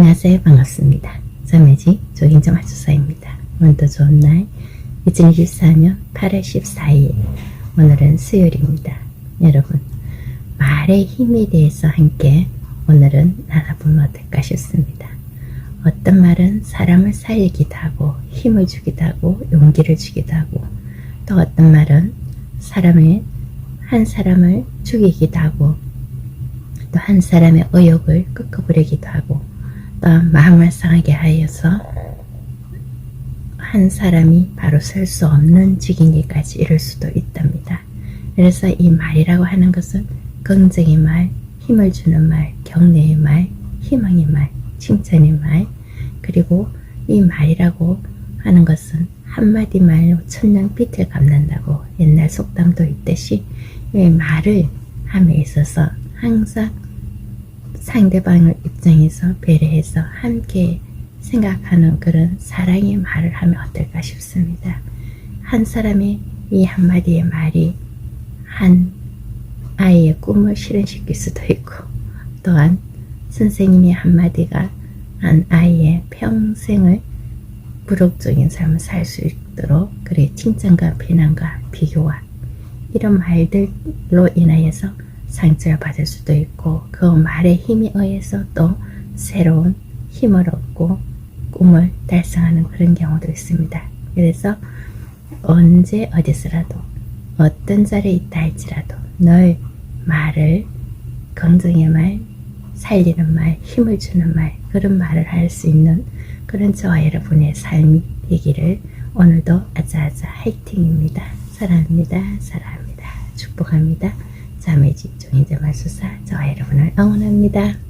안녕하세요. 반갑습니다. 자매지 조인정 알수사입니다. 오늘도 좋은 날 2024년 8월 14일 오늘은 수요일입니다. 여러분 말의 힘에 대해서 함께 오늘은 나눠보면 어떨까 싶습니다. 어떤 말은 사람을 살리기도 하고 힘을 주기도 하고 용기를 주기도 하고 또 어떤 말은 사람을 한 사람을 죽이기도 하고 또 한 사람의 의욕을 꺾어버리기도 하고 또 마음을 상하게 하여서 한 사람이 바로 설 수 없는 지경에까지 이를 수도 있답니다. 그래서 이 말이라고 하는 것은 긍정의 말, 힘을 주는 말, 격려의 말, 희망의 말, 칭찬의 말, 그리고 이 말이라고 하는 것은 한마디 말로 천냥 빛을 갚는다고 옛날 속담도 있듯이 이 말을 함에 있어서 항상 상대방을 입장에서 배려해서 함께 생각하는 그런 사랑의 말을 하면 어떨까 싶습니다. 한 사람의 이 한마디의 말이 한 아이의 꿈을 실현시킬 수도 있고 또한 선생님의 한마디가 한 아이의 평생을 부록적인 삶을 살 수 있도록 그래 칭찬과 비난과 비교와 이런 말들로 인하여서 상처를 받을 수도 있고 그 말의 힘에 의해서 또 새로운 힘을 얻고 꿈을 달성하는 그런 경우도 있습니다. 그래서 언제 어디서라도 어떤 자리에 있다 할지라도 늘 말을 긍정의 말, 살리는 말, 힘을 주는 말 그런 말을 할 수 있는 그런 저와 여러분의 삶이 되기를 오늘도 아자아자 화이팅입니다. 사랑합니다. 사랑합니다. 축복합니다. 자매집 종인자 말수사 저와 여러분을 응원합니다.